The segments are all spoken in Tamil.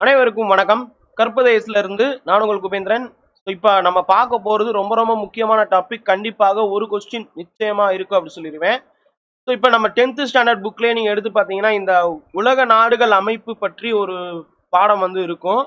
அனைவருக்கும் வணக்கம். கற்பதேசில இருந்து நான் உங்கள் குபேந்திரன். இப்போ நம்ம பார்க்க போறது ரொம்ப ரொம்ப முக்கியமான டாபிக் கண்டிப்பாக ஒரு கொஸ்டின் நிச்சயமா இருக்கும் அப்படின்னு சொல்லிடுவேன். ஸோ இப்போ நம்ம டென்த் ஸ்டாண்டர்ட் புக்லேயே நீங்க எடுத்து பார்த்தீங்கன்னா இந்த உலக நாடுகள் அமைப்பு பற்றி ஒரு பாடம் வந்து இருக்கும்.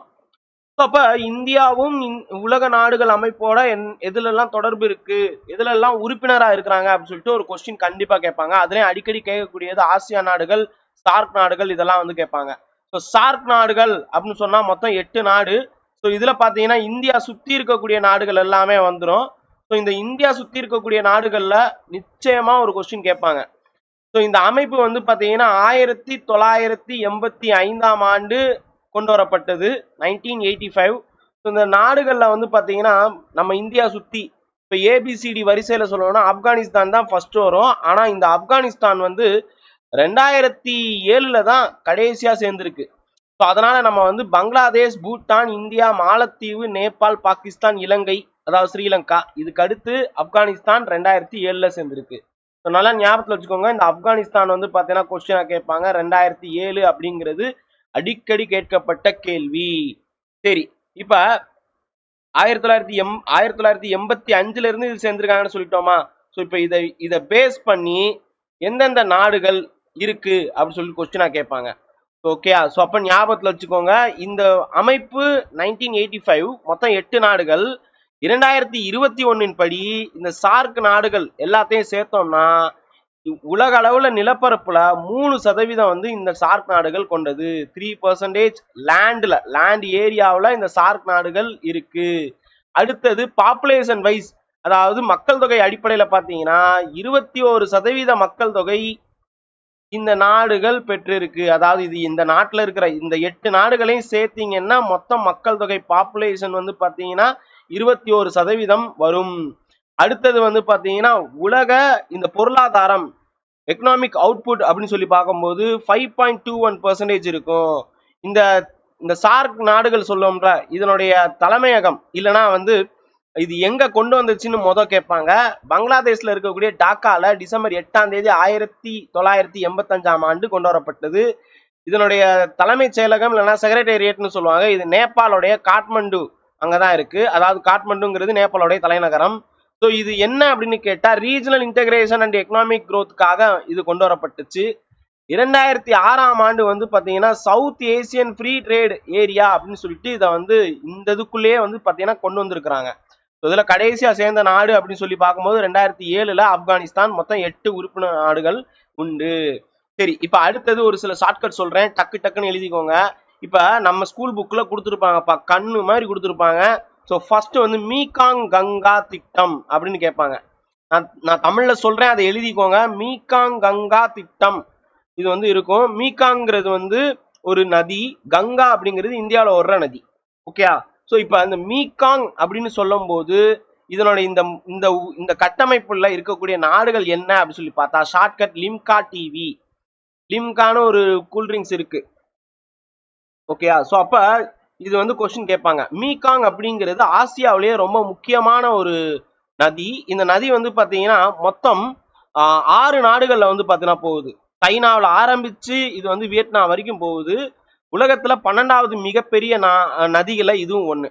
ஸோ அப்போ இந்தியாவும் உலக நாடுகள் அமைப்போட என் எதுலெல்லாம் தொடர்பு இருக்கு? எதுலெல்லாம் உறுப்பினராக இருக்கிறாங்க? அப்படின்னு சொல்லிட்டு ஒரு கொஸ்டின் கண்டிப்பாக கேட்பாங்க. அதுலேயும் அடிக்கடி கேட்கக்கூடியது ஆசியா நாடுகள் சார்க் நாடுகள் இதெல்லாம் வந்து கேட்பாங்க. ஸோ சார்க் நாடுகள் அப்படின்னு சொன்னால் மொத்தம் எட்டு நாடு. ஸோ இதில் பார்த்தீங்கன்னா இந்தியா சுற்றி இருக்கக்கூடிய நாடுகள் எல்லாமே வந்துடும் ஸோ இந்த இந்தியா சுற்றி இருக்கக்கூடிய நாடுகளில் நிச்சயமாக ஒரு கொஸ்டின் கேட்பாங்க. ஸோ இந்த அமைப்பு வந்து பார்த்தீங்கன்னா ஆயிரத்தி தொள்ளாயிரத்தி எண்பத்தி ஐந்தாம் ஆண்டு கொண்டு வரப்பட்டது நைன்டீன் எயிட்டி ஃபைவ் ஸோ இந்த நாடுகளில் வந்து பார்த்தீங்கன்னா நம்ம இந்தியா சுற்றி இப்போ ஏபிசிடி வரிசையில் சொல்லணும்னா ஆப்கானிஸ்தான் தான் ஃபஸ்ட்டு வரும். ஆனால் இந்த ஆப்கானிஸ்தான் வந்து ரெண்டாயிரத்தி ஏழுல தான் கடைசியா சேர்ந்திருக்கு. ஸோ அதனால நம்ம வந்து பங்களாதேஷ் பூட்டான் இந்தியா மாலத்தீவு நேபாள் பாகிஸ்தான் இலங்கை அதாவது ஸ்ரீலங்கா இதுக்கு அடுத்து ஆப்கானிஸ்தான் ரெண்டாயிரத்தி ஏழுல சேர்ந்திருக்கு. ஸோ நல்லா ஞாபகத்தில் வச்சுக்கோங்க இந்த ஆப்கானிஸ்தான் வந்து பார்த்தீங்கன்னா கொஸ்டினாக கேட்பாங்க ரெண்டாயிரத்தி ஏழு அப்படிங்கிறது அடிக்கடி கேட்கப்பட்ட கேள்வி. சரி இப்போ ஆயிரத்தி தொள்ளாயிரத்தி எம் ஆயிரத்தி தொள்ளாயிரத்தி எண்பத்தி அஞ்சுல இருந்து இது சேர்ந்திருக்காங்கன்னு சொல்லிட்டோமா? ஸோ இப்போ இதை இதை பேஸ் பண்ணி எந்தெந்த நாடுகள் இருக்கு அப்படின்னு சொல்லி கொஸ்டினா கேட்பாங்க. ஓகே ஸோ அப்போ ஞாபகத்தில் வச்சுக்கோங்க இந்த அமைப்பு நைன்டீன் எயிட்டி ஃபைவ் மொத்தம் எட்டு நாடுகள் இரண்டாயிரத்தி இருபத்தி ஒன்னின் படி இந்த சார்க் நாடுகள் எல்லாத்தையும் சேர்த்தோம்னா உலக அளவில் நிலப்பரப்புல மூணு சதவீதம் வந்து இந்த சார்க் நாடுகள் கொண்டது. த்ரீ பர்சன்டேஜ் லேண்டில் லேண்ட் ஏரியாவில் இந்த சார்க் நாடுகள் இருக்கு. அடுத்தது பாப்புலேஷன் வைஸ் அதாவது மக்கள் தொகை அடிப்படையில் பார்த்தீங்கன்னா இருபத்தி ஒரு சதவீத மக்கள் தொகை இந்த நாடுகள் பெற்றிருக்கு. அதாவது இது இந்த நாட்டில் இருக்கிற இந்த எட்டு நாடுகளையும் சேர்த்தீங்கன்னா மொத்தம் மக்கள் தொகை பாப்புலேஷன் வந்து பார்த்தீங்கன்னா இருபத்தி ஒரு சதவீதம் வரும். அடுத்தது வந்து பார்த்தீங்கன்னா உலக இந்த பொருளாதாரம் எக்கனாமிக் அவுட்புட் அப்படின்னு சொல்லி பார்க்கும்போது five point two one percentage இருக்கும். இந்த இந்த சார்க் நாடுகள் சொல்லுவோம்ல இதனுடைய தலைமையகம் இல்லைன்னா வந்து இது எங்க கொண்டு வந்துச்சுன்னு மொதல் கேட்பாங்க பங்களாதேஷ்ல இருக்கக்கூடிய டாக்கால டிசம்பர் எட்டாம் தேதி ஆயிரத்தி தொள்ளாயிரத்தி எண்பத்தஞ்சாம் ஆண்டு கொண்டு வரப்பட்டது. இதனுடைய தலைமைச் செயலகம் இல்லைன்னா செக்ரட்டேரியட்னு சொல்லுவாங்க. இது நேபாளுடைய காட்மண்டு அங்கதான் இருக்கு. அதாவது காட்மண்டுங்கிறது நேபாளுடைய தலைநகரம். ஸோ இது என்ன அப்படின்னு கேட்டால் ரீஜனல் இன்டகிரேஷன் அண்ட் எக்கனாமிக் க்ரோத்துக்காக இது கொண்டு வரப்பட்டுச்சு. இரண்டாயிரத்தி ஆறாம் ஆண்டு வந்து பார்த்தீங்கன்னா South Asian free trade area அப்படின்னு சொல்லிட்டு இதை வந்து இந்த இதுக்குள்ளேயே வந்து பார்த்தீங்கன்னா கொண்டு வந்திருக்கிறாங்க. இதில் கடைசியாக சேர்ந்த நாடு அப்படின்னு சொல்லி பார்க்கும்போது ரெண்டாயிரத்தி ஏழில் ஆப்கானிஸ்தான் மொத்தம் எட்டு உறுப்பினர் நாடுகள் உண்டு. சரி இப்போ அடுத்தது ஒரு சில ஷார்ட்கட் சொல்கிறேன் டக்கு டக்குன்னு எழுதிக்கோங்க. இப்போ நம்ம ஸ்கூல் புக்கில் கொடுத்துருப்பாங்கப்பா கண்ணு மாதிரி கொடுத்துருப்பாங்க. ஸோ ஃபர்ஸ்ட் வந்து மீகாங் கங்கா திட்டம் அப்படின்னு கேட்பாங்க. நான் நான் தமிழில் சொல்கிறேன் அதை எழுதிக்கோங்க. மீகாங் கங்கா திட்டம். இது வந்து இருக்கும். மீகாங்கிறது வந்து ஒரு நதி. கங்கா அப்படிங்கிறது இந்தியாவில் வர்ற நதி. ஓகேயா? ஸோ இப்போ அந்த மீகாங் அப்படின்னு சொல்லும்போது இதனோட இந்த இந்த இந்த கட்டமைப்புல இருக்கக்கூடிய நாடுகள் என்ன அப்படின்னு சொல்லி பார்த்தா ஷார்ட்கட் லிம்கா டிவி லிம்கான்னு ஒரு கூல்ட்ரிங்க்ஸ் இருக்கு. ஓகேயா ஸோ அப்போ இது வந்து கொஸ்டின் கேட்பாங்க. மீகாங் அப்படிங்கிறது ஆசியாவிலேயே ரொம்ப முக்கியமான ஒரு நதி. இந்த நதி வந்து பார்த்தீங்கன்னா மொத்தம் ஆறு நாடுகளில் வந்து பார்த்தீங்கன்னா போகுது. சைனாவில் ஆரம்பிச்சு இது வந்து வியட்நாம் வரைக்கும் போகுது. உலகத்துல பன்னெண்டாவது மிகப்பெரிய நா- நதிகளை இதுவும் ஒண்ணு.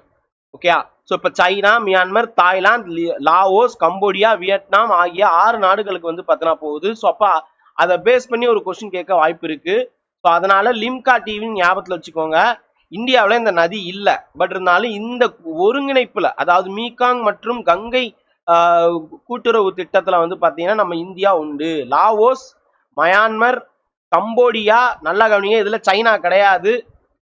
ஓகேயா? ஸோ இப்போ China Myanmar Thailand Laos Cambodia Vietnam ஆகிய ஆறு நாடுகளுக்கு வந்து பார்த்தீங்கன்னா போகுது. ஸோ அப்போ அதை பேஸ் பண்ணி ஒரு கொஸ்டின் கேட்க வாய்ப்பு இருக்கு. ஸோ அதனால லிம்கா டிவின்னு ஞாபகத்தில் வச்சுக்கோங்க. இந்தியாவில் இந்த நதி இல்லை. பட் இருந்தாலும் இந்த ஒருங்கிணைப்புல அதாவது மீகாங் மற்றும் கங்கை கூட்டுறவு திட்டத்தில் வந்து பார்த்தீங்கன்னா நம்ம இந்தியா உண்டு. லாவோஸ் மயான்மர் கம்போடியா நல்லா கவனிங்க இதுல சைனா கிடையாது.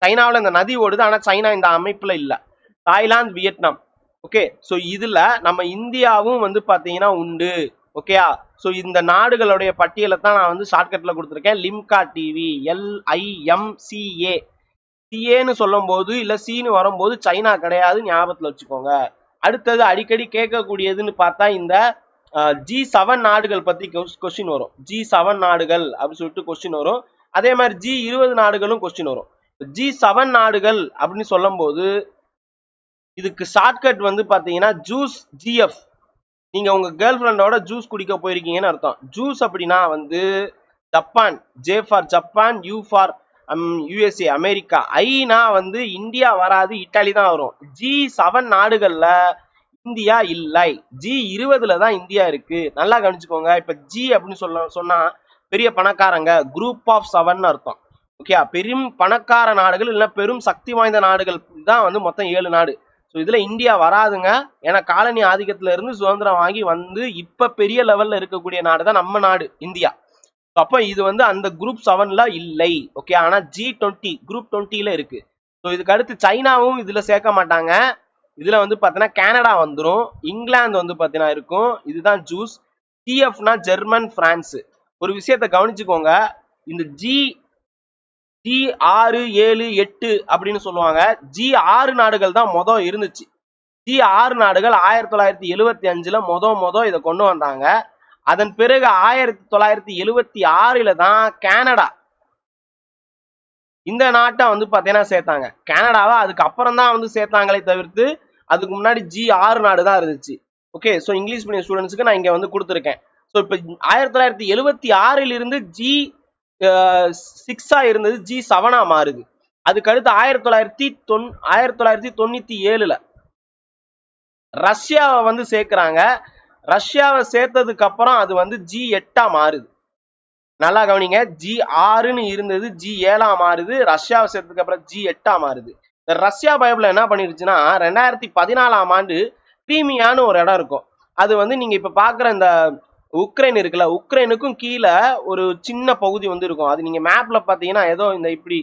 சைனாவில் இந்த நதி ஓடுது ஆனால் சைனா இந்த அமைப்பில் இல்லை. Thailand Vietnam. ஓகே ஸோ இதில் நம்ம இந்தியாவும் வந்து பார்த்தீங்கன்னா உண்டு. ஓகேயா ஸோ இந்த நாடுகளுடைய பட்டியலை தான் நான் வந்து ஷார்ட்கட்டில் கொடுத்துருக்கேன். லிம்கா டிவி எல்ஐஎம்சிஏ சிஏன்னு சொல்லும்போது இல்லை சின்னு வரும்போது சைனா கிடையாது ஞாபகத்தில் வச்சுக்கோங்க. அடுத்தது அடிக்கடி கேட்கக்கூடியதுன்னு பார்த்தா இந்த ஜி செவன் நாடுகள் பத்தி கொஸ்டின் வரும். ஜி செவன் நாடுகள் அப்படின்னு சொல்லிட்டு கொஸ்டின் வரும். அதே மாதிரி ஜி இருபது நாடுகளும் கொஸ்டின் வரும். ஜி செவன் நாடுகள் அப்படின்னு சொல்லும்போது இதுக்கு ஷார்ட்கட் வந்து பாத்தீங்கன்னா ஜூஸ் ஜிஎஃப் நீங்க உங்க கேர்ள் ஃப்ரெண்டோட ஜூஸ் குடிக்க போயிருக்கீங்கன்னு அர்த்தம். ஜூஸ் அப்படின்னா வந்து Japan J for Japan U for USA America Aina வந்து இந்தியா வராது இட்டாலி தான் வரும். ஜி செவன் நாடுகள்ல இந்தியா இல்லை. ஜி இருபதுல தான் இந்தியா இருக்கு. நல்லா கவனிச்சுக்கோங்க. இப்ப ஜி அப்படின்னு சொல்ல சொன்னா பெரிய பணக்காரங்க குரூப் ஆஃப் செவன் அர்த்தம். ஓகே பெரும் பணக்கார நாடுகள் இல்லை பெரும் சக்தி வாய்ந்த நாடுகள் தான் வந்து மொத்தம் ஏழு நாடு. ஸோ இதுல இந்தியா வராதுங்க. ஏன்னா காலனி ஆதிக்கத்துல இருந்து சுதந்திரம் வாங்கி வந்து இப்ப பெரிய லெவல்ல இருக்கக்கூடிய நாடு தான் நம்ம நாடு இந்தியா. So அப்ப இது வந்து அந்த குரூப் செவன்ல இல்லை. ஓகே ஆனா ஜி டுவெண்ட்டி குரூப் டுவெண்ட்டில இருக்கு. ஸோ இதுக்கு அடுத்து சைனாவும் இதுல சேர்க்க மாட்டாங்க. இதுல வந்து பாத்தீங்கன்னா கனடா வந்துடும் இங்கிலாந்து வந்து பாத்தீங்கன்னா இருக்கும். இதுதான் ஜூஸ் டிஎஃப்னா ஜெர்மன் பிரான்ஸ் ஒரு விஷயத்த கவனிச்சுக்கோங்க. இந்த ஜி ஜி ஆறு ஏழு எட்டு அப்படின்னு சொல்லுவாங்க. ஜி ஆறு நாடுகள் தான் மொதல் இருந்துச்சு. ஜி ஆறு நாடுகள் ஆயிரத்தி தொள்ளாயிரத்தி எழுவத்தி அஞ்சுல மொத மொத இதை கொண்டு வந்தாங்க. அதன் பிறகு ஆயிரத்தி தொள்ளாயிரத்தி எழுவத்தி ஆறுல தான் கனடா இந்த நாட்டை வந்து பார்த்தீங்கன்னா சேர்த்தாங்க. கனடாவை அதுக்கப்புறம் தான் வந்து சேர்த்தாங்களே தவிர்த்து அதுக்கு முன்னாடி ஜி ஆறு நாடு தான் இருந்துச்சு. ஓகே ஸோ இங்கிலீஷ் மீடியம் ஸ்டூடெண்ட்ஸுக்கு நான் இங்கே வந்து கொடுத்துருக்கேன். ஸோ இப்போ ஆயிரத்தி தொள்ளாயிரத்தி எழுபத்தி ஆறில் இருந்து ஜி சிக்ஸாக இருந்தது ஜி செவனாக மாறுது. அதுக்கடுத்து ஆயிரத்தி தொள்ளாயிரத்தி தொன் ஆயிரத்தி தொள்ளாயிரத்தி தொண்ணூற்றி ஏழில் ரஷ்யாவை வந்து சேர்க்குறாங்க. ரஷ்யாவை சேர்த்ததுக்கு அப்புறம் அது வந்து ஜி எட்டாக மாறுது. நல்லா கவனிங்க. ஜி ஆறுன்னு இருந்தது ஜி ஏழா மாறுது ரஷ்யாவை சேர்த்ததுக்கு அப்புறம் ஜி எட்டா மாறுது இந்த ரஷ்யா பைபிள் என்ன பண்ணிருச்சுன்னா ரெண்டாயிரத்தி பதினாலாம் ஆண்டு கிரீமியான்னு ஒரு இடம் இருக்கும். அது வந்து நீங்க இப்ப பாக்குற இந்த உக்ரைன் இருக்குல்ல உக்ரைனுக்கும் கீழே ஒரு சின்ன பகுதி வந்து இருக்கும். அது நீங்க மேப்ல பாத்தீங்கன்னா ஏதோ இந்த இப்படி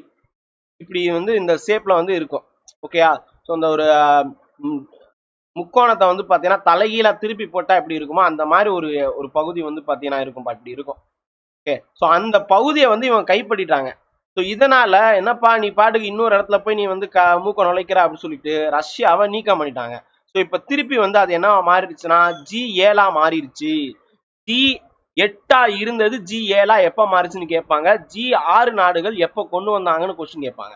இப்படி வந்து இந்த ஷேப்ல வந்து இருக்கும். ஓகேயா ஸோ இந்த ஒரு முக்கோணத்தை வந்து பார்த்தீங்கன்னா தலைகீழா திருப்பி போட்டா எப்படி இருக்குமோ அந்த மாதிரி ஒரு ஒரு பகுதி வந்து பார்த்தீங்கன்னா இருக்கும். இப்படி இருக்கும். ஓகே ஸோ அந்த பகுதியை வந்து இவன் கைப்பற்றிட்டாங்க. ஸோ இதனால என்னப்பா நீ பாட்டுக்கு இன்னொரு இடத்துல போய் நீ வந்து க மூக்க நுழைக்கிற அப்படின்னு சொல்லிட்டு ரஷ்யாவை நீக்கம் பண்ணிட்டாங்க. ஸோ இப்போ திருப்பி வந்து அது என்ன மாறிடுச்சுன்னா ஜி ஏழா மாறிடுச்சு. ஜி எட்டா இருந்தது ஜி ஏழா எப்போ மாறிச்சுன்னு கேட்பாங்க. ஜி ஆறு நாடுகள் எப்போ கொண்டு வந்தாங்கன்னு கொஸ்டின் கேட்பாங்க.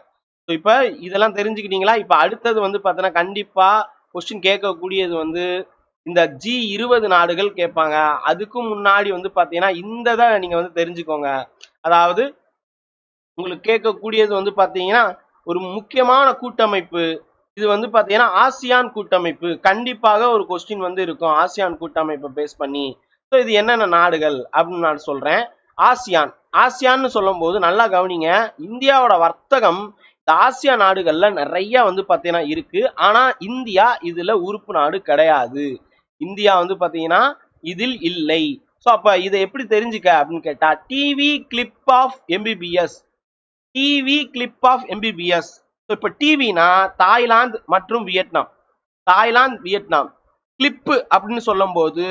ஸோ இப்போ இதெல்லாம் தெரிஞ்சுக்கிட்டீங்களா? இப்போ அடுத்தது வந்து பார்த்தோன்னா கண்டிப்பா கொஸ்டின் கேட்கக்கூடியது வந்து இந்த ஜி இருபது நாடுகள் கேட்பாங்க. அதுக்கும் முன்னாடி வந்து பார்த்தீங்கன்னா இந்த தான் நீங்கள் வந்து தெரிஞ்சுக்கோங்க. அதாவது உங்களுக்கு கேட்கக்கூடியது வந்து பார்த்தீங்கன்னா ஒரு முக்கியமான கூட்டமைப்பு. இது வந்து பார்த்தீங்கன்னா ஆசியான் கூட்டமைப்பு. கண்டிப்பாக ஒரு கொஸ்டின் வந்து இருக்கும். ஆசியான் கூட்டமைப்பை பேஸ் பண்ணி. ஸோ இது என்னென்ன நாடுகள் அப்படின்னு நான் சொல்கிறேன் ஆசியான். ஆசியான்னு சொல்லும்போது நல்லா கவனிங்க இந்தியாவோட வர்த்தகம் இந்த ஆசியா நாடுகளில் நிறைய வந்து பார்த்தீங்கன்னா இருக்குது ஆனால் இந்தியா இதில் உறுப்பு நாடு கிடையாது. இந்தியா வந்து பார்த்தீங்கன்னா இதில் இல்லை. ஸோ அப்ப இதை எப்படி தெரிஞ்சுக்க அப்படின்னு கேட்டா TV clip of MBBS TV clip of MBBS so இப்போ டிவினா தாய்லாந்து மற்றும் வியட்நாம். Thailand Vietnam. கிளிப்பு அப்படின்னு சொல்லும்போது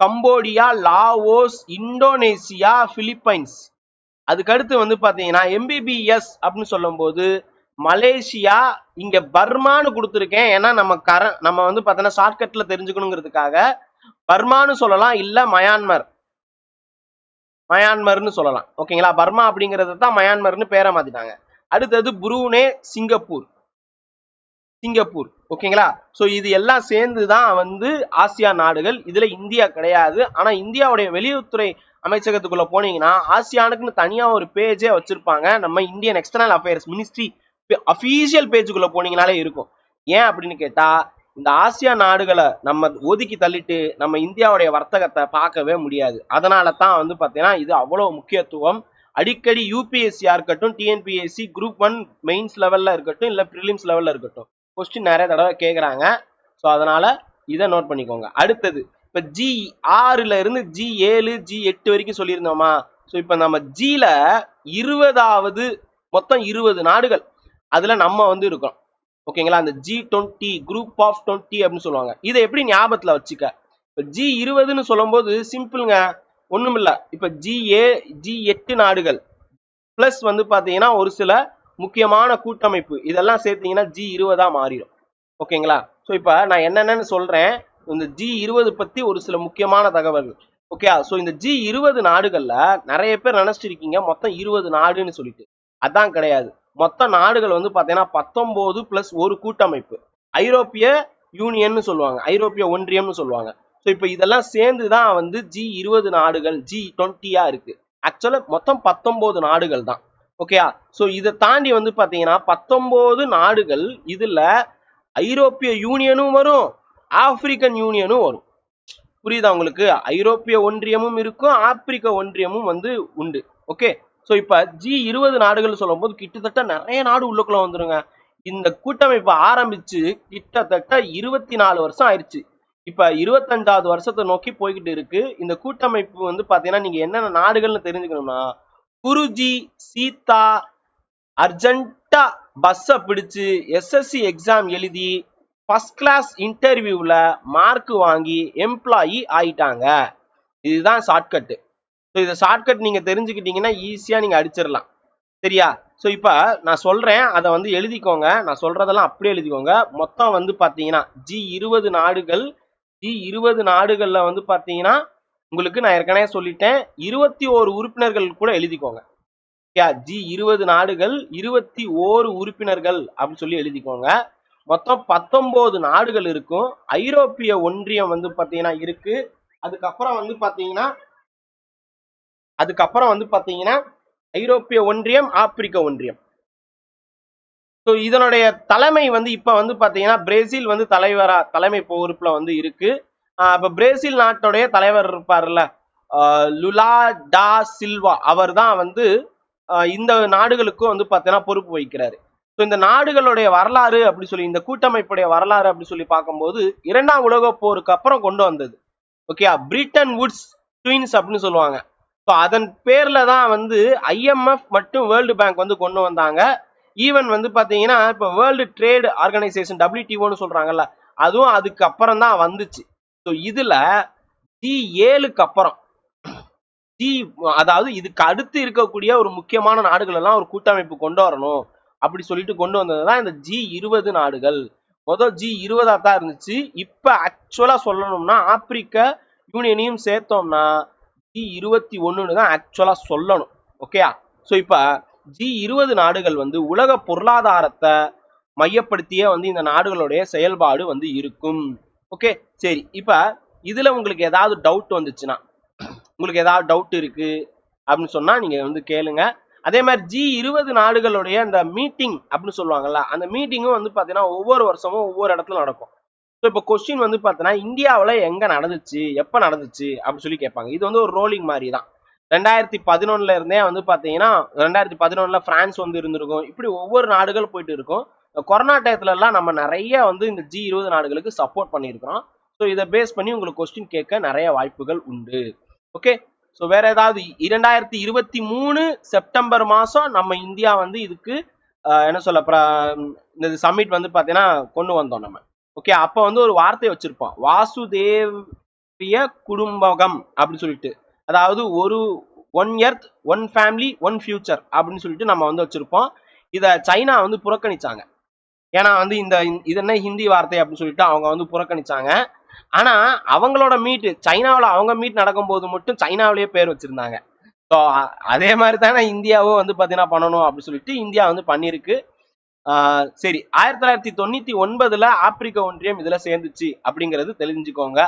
கம்போடியா லாவோஸ் இந்தோனேசியா பிலிப்பைன்ஸ். அதுக்கடுத்து வந்து பாத்தீங்கன்னா எம்பிபிஎஸ் அப்படின்னு சொல்லும்போது மலேசியா இங்க பர்மான்னு கொடுத்துருக்கேன். ஏன்னா நம்ம கர நம்ம வந்து பார்த்தோன்னா ஷார்ட்கட்ல தெரிஞ்சுக்கணுங்கிறதுக்காக பர்மான்னு சொல்லலாம் இல்ல மயான்மர். மயான்மர்னு சொல்லலாம். ஓகேங்களா பர்மா அப்படிங்கறத தான் மயான்மர்னு பேரை மாத்திட்டாங்க. அடுத்தது புரூனே சிங்கப்பூர். சிங்கப்பூர். ஓகேங்களா ஸோ இது எல்லாம் சேர்ந்து தான் வந்து ஆசியா நாடுகள். இதுல இந்தியா கிடையாது. ஆனா இந்தியாவுடைய வெளியுறவுத்துறை அமைச்சகத்துக்குள்ள போனீங்கன்னா ஆசியானுக்குன்னு தனியா ஒரு பேஜே வச்சிருப்பாங்க. நம்ம Indian external affairs ministry official பேஜுக்குள்ள போனீங்கனாலே இருக்கும். ஏன் அப்படின்னு கேட்டா இந்த ஆசியா நாடுகளை நம்ம ஒதுக்கி தள்ளிட்டு நம்ம இந்தியாவுடைய வர்த்தகத்தை பார்க்கவே முடியாது. அதனால தான் வந்து பார்த்தீங்கன்னா இது அவ்வளோ முக்கியத்துவம். அடிக்கடி யூபிஎஸ்சியா இருக்கட்டும் டிஎன்பிஎஸ்சி குரூப் ஒன் மெயின்ஸ் லெவல்ல இருக்கட்டும் இல்லை ப்ரிலிம்ஸ் லெவல்ல இருக்கட்டும். கொஸ்டின் நிறைய தடவை கேட்குறாங்க ஸோ அதனால இதை நோட் பண்ணிக்கோங்க. அடுத்தது இப்போ ஜி ஆறுல இருந்து ஜி ஏழு ஜி எட்டு வரைக்கும் சொல்லியிருந்தோமா? ஸோ இப்போ நம்ம ஜில இருபதாவது மொத்தம் இருபது நாடுகள். அதில் நம்ம வந்து இருக்கோம். ஓகேங்களா? அந்த G twenty group of twenty அப்படின்னு சொல்லுவாங்க. இதை எப்படி ஞாபகத்தில் வச்சுக்க? இப்போ ஜி இருபதுன்னு சொல்லும்போது சிம்பிளுங்க ஒன்றுமில்ல இப்போ ஜி ஏ ஜி எட்டு நாடுகள். ப்ளஸ் வந்து பார்த்தீங்கன்னா ஒரு சில முக்கியமான கூட்டமைப்பு. இதெல்லாம் சேர்த்தீங்கன்னா ஜி இருபதாக மாறிடும். ஓகேங்களா? ஸோ இப்போ நான் என்னென்னு சொல்கிறேன் இந்த ஜி இருபது பற்றி ஒரு சில முக்கியமான தகவல்கள். ஓகே? ஸோ இந்த ஜி இருபது நாடுகளில் நிறைய பேர் நினச்சிருக்கீங்க. இருக்கீங்க மொத்தம் இருபது நாடுன்னு சொல்லிட்டு. அதான் கிடையாது. மொத்த நாடுகள் வந்து பார்த்தீங்கன்னா பத்தொம்போது பிளஸ் ஒரு கூட்டமைப்பு. ஐரோப்பிய யூனியன்னு சொல்லுவாங்க. ஐரோப்பிய ஒன்றியம்னு சொல்லுவாங்க. ஸோ இப்போ இதெல்லாம் சேர்ந்து தான் வந்து ஜி இருபது நாடுகள் ஜி டுவெண்ட்டியா இருக்கு. ஆக்சுவலாக மொத்தம் பத்தொம்போது நாடுகள் தான். ஓகேயா ஸோ இதை தாண்டி வந்து பார்த்தீங்கன்னா பத்தொம்போது நாடுகள் இதில் ஐரோப்பிய யூனியனும் வரும் ஆப்பிரிக்கன் யூனியனும் வரும். புரியுதா உங்களுக்கு? ஐரோப்பிய ஒன்றியமும் இருக்கும் ஆப்பிரிக்க ஒன்றியமும் வந்து உண்டு. ஓகே ஸோ இப்போ ஜி இருபது நாடுகள் சொல்லும்போது கிட்டத்தட்ட நிறைய நாடு உள்ளுக்குள்ள வந்துருங்க. இந்த கூட்டமைப்பு ஆரம்பிச்சு கிட்டத்தட்ட இருபத்தி நாலு வருஷம் ஆயிடுச்சு. இப்ப இருபத்தஞ்சாவது வருஷத்தை நோக்கி போய்கிட்டு இருக்கு. இந்த கூட்டமைப்பு வந்து பாத்தீங்கன்னா நீங்க என்னென்ன நாடுகள்னு தெரிஞ்சுக்கணும்னா குருஜி சீதா அர்ஜென்டா பஸ்ஸை பிடிச்சு எஸ்எஸ்சி எக்ஸாம் எழுதி ஃபர்ஸ்ட் கிளாஸ் இன்டர்வியூவில் மார்க் வாங்கி எம்ப்ளாயி ஆயிட்டாங்க. இதுதான் ஷார்ட்கட்டு ஸோ இதை ஷார்ட்கட் நீங்கள் தெரிஞ்சுக்கிட்டீங்கன்னா ஈஸியாக நீங்கள் அடிச்சிடலாம். சரியா? ஸோ இப்போ நான் சொல்கிறேன் அதை வந்து எழுதிக்கோங்க. நான் சொல்கிறதெல்லாம் அப்படியே எழுதிக்கோங்க. மொத்தம் வந்து பார்த்தீங்கன்னா ஜி இருபது நாடுகள் ஜி இருபது நாடுகளில் வந்து பார்த்தீங்கன்னா உங்களுக்கு நான் ஏற்கனவே சொல்லிட்டேன். இருபத்தி ஓரு உறுப்பினர்கள் கூட எழுதிக்கோங்க. ஓகே ஜி இருபது நாடுகள் இருபத்தி ஓரு உறுப்பினர்கள் அப்படின்னு சொல்லி எழுதிக்கோங்க. மொத்தம் பத்தொம்போது நாடுகள் இருக்கும். ஐரோப்பிய ஒன்றியம் வந்து பார்த்தீங்கன்னா இருக்கு. அதுக்கப்புறம் வந்து பார்த்தீங்கன்னா அதுக்கப்புறம் வந்து பார்த்தீங்கன்னா ஐரோப்பிய ஒன்றியம் ஆப்பிரிக்க ஒன்றியம். ஸோ இதனுடைய தலைமை வந்து இப்போ வந்து பார்த்தீங்கன்னா பிரேசில் வந்து தலைவரா தலைமை பொறுப்புல வந்து இருக்கு. இப்போ பிரேசில் நாட்டுடைய தலைவர் இருப்பார்ல லுலா டா சில்வா. அவர் தான் வந்து இந்த நாடுகளுக்கும் வந்து பார்த்தீங்கன்னா பொறுப்பு வகிக்கிறாரு. ஸோ இந்த நாடுகளுடைய வரலாறு அப்படி சொல்லி இந்த கூட்டமைப்புடைய வரலாறு அப்படி சொல்லி பார்க்கும்போது இரண்டாம் உலக போருக்கு அப்புறம் கொண்டு வந்தது. ஓகே பிரிட்டன் வுட்ஸ் ட்வின்ஸ் அப்படின்னு சொல்லுவாங்க. ஸோ அதன் பேரில் தான் வந்து ஐஎம்எஃப் மற்றும் வேர்ல்டு பேங்க் வந்து கொண்டு வந்தாங்க. ஈவன் வந்து பார்த்தீங்கன்னா இப்போ வேர்ல்டு ட்ரேட் ஆர்கனைசேஷன் டபிள்யூடிஓன்னு சொல்கிறாங்கல்ல அதுவும் அதுக்கு அப்புறம் தான் வந்துச்சு. ஸோ இதில் ஜி ஏழுக்கு அப்புறம் ஜி அதாவது இதுக்கு அடுத்து இருக்கக்கூடிய ஒரு முக்கியமான நாடுகள் எல்லாம் ஒரு கூட்டமைப்பு கொண்டு வரணும். அப்படி சொல்லிட்டு கொண்டு வந்தது தான் இந்த ஜி இருபது நாடுகள். முதல் ஜி இருபதாக தான் இருந்துச்சு. இப்போ ஆக்சுவலாக சொல்லணும்னா ஆப்பிரிக்க யூனியனையும் சேர்த்தோம்னா ஜி இருபத்தி ஒன்றுன்னு தான் ஆக்சுவலா சொல்லணும். ஓகேயா ஸோ இப்ப ஜி இருபது நாடுகள் வந்து உலக பொருளாதாரத்தை மையப்படுத்தியே வந்து இந்த நாடுகளுடைய செயல்பாடு வந்து இருக்கும். ஓகே சரி இப்ப இதுல உங்களுக்கு ஏதாவது டவுட் வந்துச்சுன்னா உங்களுக்கு ஏதாவது டவுட் இருக்கு அப்படின்னு சொன்னா நீங்க வந்து கேளுங்க. அதே மாதிரி ஜி இருபது நாடுகளுடைய அந்த மீட்டிங் அப்படின்னு சொல்லுவாங்கல்ல அந்த மீட்டிங்கும் வந்து பார்த்தீங்கன்னா ஒவ்வொரு வருஷமும் ஒவ்வொரு இடத்துல நடக்கும். ஸோ இப்போ கொஸ்டின் வந்து பார்த்தீங்கன்னா இந்தியாவில் எங்க நடந்துச்சு? எப்போ நடந்துச்சு? அப்படின்னு சொல்லி கேட்பாங்க. இது வந்து ஒரு ரோலிங் மாதிரி தான் ரெண்டாயிரத்தி பதினொன்னுல இருந்தே வந்து பார்த்தீங்கன்னா ரெண்டாயிரத்தி பதினொன்னுல பிரான்ஸ் வந்து இருந்திருக்கும். இப்படி ஒவ்வொரு நாடுகள் போயிட்டு இருக்கும். கொரோனா டயத்துலலாம் நம்ம நிறைய வந்து இந்த ஜி இருபது நாடுகளுக்கு சப்போர்ட் பண்ணியிருக்கிறோம். ஸோ இதை பேஸ் பண்ணி உங்களுக்கு கொஸ்டின் கேட்க நிறைய வாய்ப்புகள் உண்டு. ஓகே ஸோ வேற ஏதாவது இரண்டாயிரத்தி இருபத்தி மூணு செப்டம்பர் மாசம் நம்ம இந்தியா வந்து இதுக்கு என்ன சொல்ல இந்த சம்மிட் வந்து பார்த்தீங்கன்னா கொண்டு வந்தோம் நம்ம. ஓகே அப்போ வந்து ஒரு வார்த்தை வச்சிருப்பான். வாசுதேவிய குடும்பகம் அப்படின்னு சொல்லிட்டு. அதாவது ஒரு one earth one family one future அப்படின்னு சொல்லிட்டு நம்ம வந்து வச்சிருப்போம். இதை சைனா வந்து புறக்கணிச்சாங்க. ஏன்னா வந்து இந்த இது என்ன ஹிந்தி வார்த்தை அப்படின்னு சொல்லிட்டு அவங்க வந்து புறக்கணிச்சாங்க. ஆனா அவங்களோட மீட் சைனாவில் அவங்க மீட் நடக்கும்போது மட்டும் சைனாவிலேயே பேர் வச்சிருந்தாங்க. ஸோ அதே மாதிரி தானே இந்தியாவும் வந்து பார்த்தீங்கன்னா பண்ணணும் அப்படின்னு சொல்லிட்டு இந்தியா வந்து பண்ணியிருக்கு. சரி ஆயிரத்தி தொள்ளாயிரத்தி தொண்ணூத்தி ஒன்பதுல ஆப்பிரிக்க ஒன்றியம் இதுல சேர்ந்துச்சு அப்படிங்கிறது தெரிஞ்சுக்கோங்க.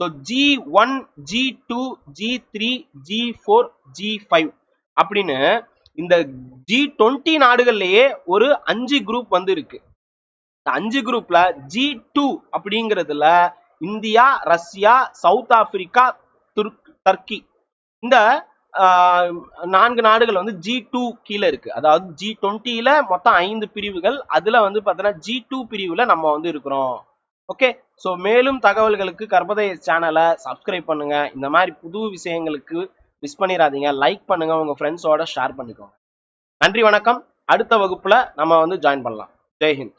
So G one G two G three G four G five அப்படின்னு இந்த ஜி டுவெண்ட்டி நாடுகள்லயே ஒரு அஞ்சு குரூப் வந்து இருக்கு அஞ்சு குரூப்ல ஜி டூ அப்படிங்கிறதுல India Russia South Africa Turk Turkey இந்த நான்கு நாடுகள் வந்து ஜி டூ கீழே இருக்கு. அதாவது ஜி டுவெண்ட்டியில மொத்தம் ஐந்து பிரிவுகள். அதுல வந்து பார்த்தீங்கன்னா ஜி டூ பிரிவுல நம்ம வந்து இருக்கிறோம். ஓகே ஸோ மேலும் தகவல்களுக்கு கர்ப்பதய சேனலை சப்ஸ்கிரைப் பண்ணுங்க. இந்த மாதிரி புது விஷயங்களுக்கு மிஸ் பண்ணிடாதீங்க லைக் பண்ணுங்க. உங்க ஃப்ரெண்ட்ஸோட ஷேர் பண்ணிக்கோங்க. நன்றி வணக்கம். அடுத்த வகுப்புல நம்ம வந்து ஜாயின் பண்ணலாம். ஜெய்ஹிந்த்